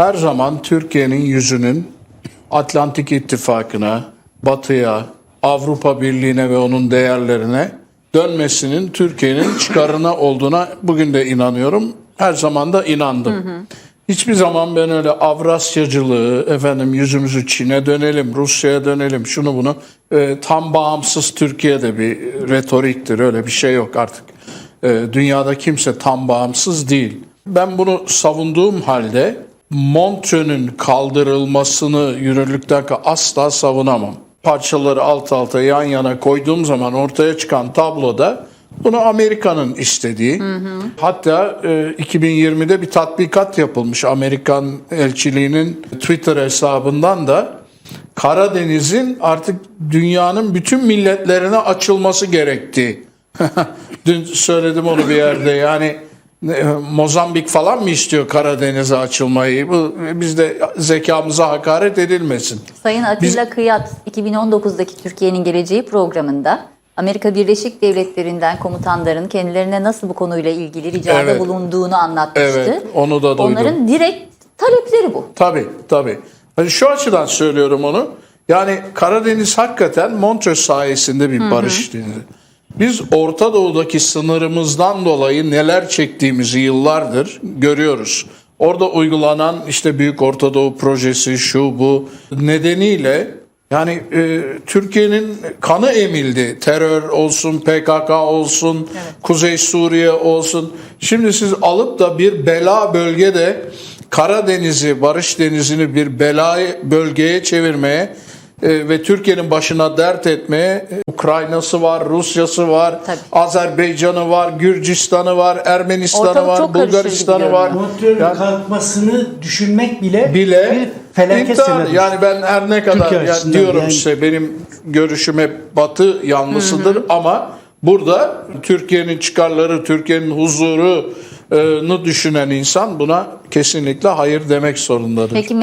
her zaman Türkiye'nin yüzünün Atlantik İttifakı'na, Batı'ya, Avrupa Birliği'ne ve onun değerlerine dönmesinin Türkiye'nin çıkarına olduğuna bugün de inanıyorum. Her zaman da inandım. Hiçbir zaman ben öyle Avrasyacılığı, efendim yüzümüzü Çin'e dönelim, Rusya'ya dönelim, şunu bunu e, tam bağımsız Türkiye'de bir retoriktir. Öyle bir şey yok artık. E, dünyada kimse tam bağımsız değil. Ben bunu savunduğum halde Montreux'ün kaldırılmasını yürürlükten asla savunamam. Parçaları alt alta yan yana koyduğum zaman ortaya çıkan tabloda bunu Amerika'nın istediği. Hatta e, 2020'de bir tatbikat yapılmış Amerikan elçiliğinin Twitter hesabından da Karadeniz'in artık dünyanın bütün milletlerine açılması gerektiği. Dün söyledim onu bir yerde yani Mozambik falan mı istiyor Karadeniz'e açılmayı? Bu bizde zekamıza hakaret edilmesin. Sayın Atilla Kıyat 2019'daki Türkiye'nin Geleceği programında Amerika Birleşik Devletleri'nden komutanların kendilerine nasıl bu konuyla ilgili ricada Evet. bulunduğunu anlatmıştı. Evet, onu da duydum. Onların direkt talepleri bu. Tabii tabii. Hani şu açıdan söylüyorum onu. Yani Karadeniz hakikaten Montreux sayesinde bir barış denizi. Biz Orta Doğu'daki sınırımızdan dolayı neler çektiğimizi yıllardır görüyoruz. Orada uygulanan işte Büyük Orta Doğu projesi şu bu nedeniyle yani e, Türkiye'nin kanı emildi. Terör olsun, PKK olsun, Kuzey Suriye olsun. Şimdi siz alıp da bir bela bölgede Karadeniz'i, Barış Denizi'ni bir bela bölgeye çevirmeye ve Türkiye'nin başına dert etmeye e, Ukrayna'sı var, Rusya'sı var, Tabii. Azerbaycan'ı var, Gürcistan'ı var, Ermenistan'ı Ortalık var, Bulgaristan'ı var. Montreux'ün Yani- kalkmasını düşünmek bile, bile bir felaket senaryosu. Yani ben her ne kadar Türkiye yani diyorum yani- size benim görüşüm hep batı yanlısıdır ama burada Türkiye'nin çıkarları, Türkiye'nin huzurunu düşünen insan buna kesinlikle hayır demek zorundadır. Peki